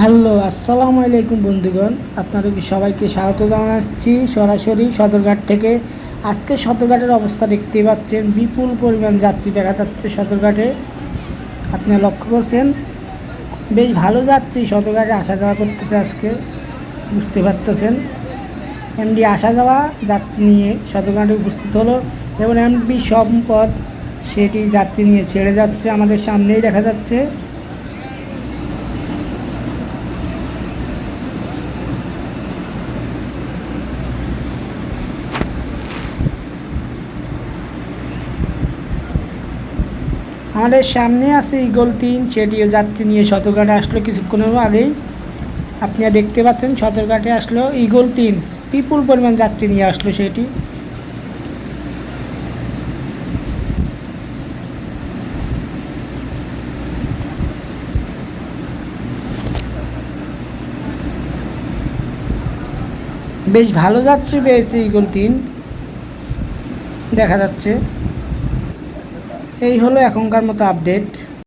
Hello, আসসালামু আলাইকুম বন্ধুগণ। আপনাদেরকে সবাইকে স্বাগত জানাচ্ছি সরাসরি সদরঘাট থেকে। আজকে সদরঘাটের অবস্থা দেখতে পাচ্ছেন, বিপুল পরিমাণ যাত্রী দেখা যাচ্ছে সদরঘাটে। আপনারা লক্ষ্য করছেন? বেশ ভালো যাত্রী সদরঘাটে আসা যাওয়া করতেছে আজকে, বুঝতে পারতেছেন? এমডি আসা যাওয়া যাত্রী নিয়ে সদরঘাটে উপস্থিত হলো এবং এমডি সম্পদ, সেটি যাত্রী নিয়ে ছেড়ে যাচ্ছে। আমাদের সামনেই দেখা যাচ্ছে। আমাদের সামনে আছে ইগল তিন, সেটিও যাত্রী নিয়ে সদরঘাটে আসলো কিছুক্ষণের আগেই। আপনারা দেখতে পাচ্ছেন সদরঘাটে আসলো ইগল তিন, বিপুল পরিমাণ যাত্রী নিয়ে আসলো সেটি। বেশ ভালো যাত্রী পেয়েছে ইগল তিন। দেখা যাচ্ছে। এই হলো এখনকার মতো আপডেট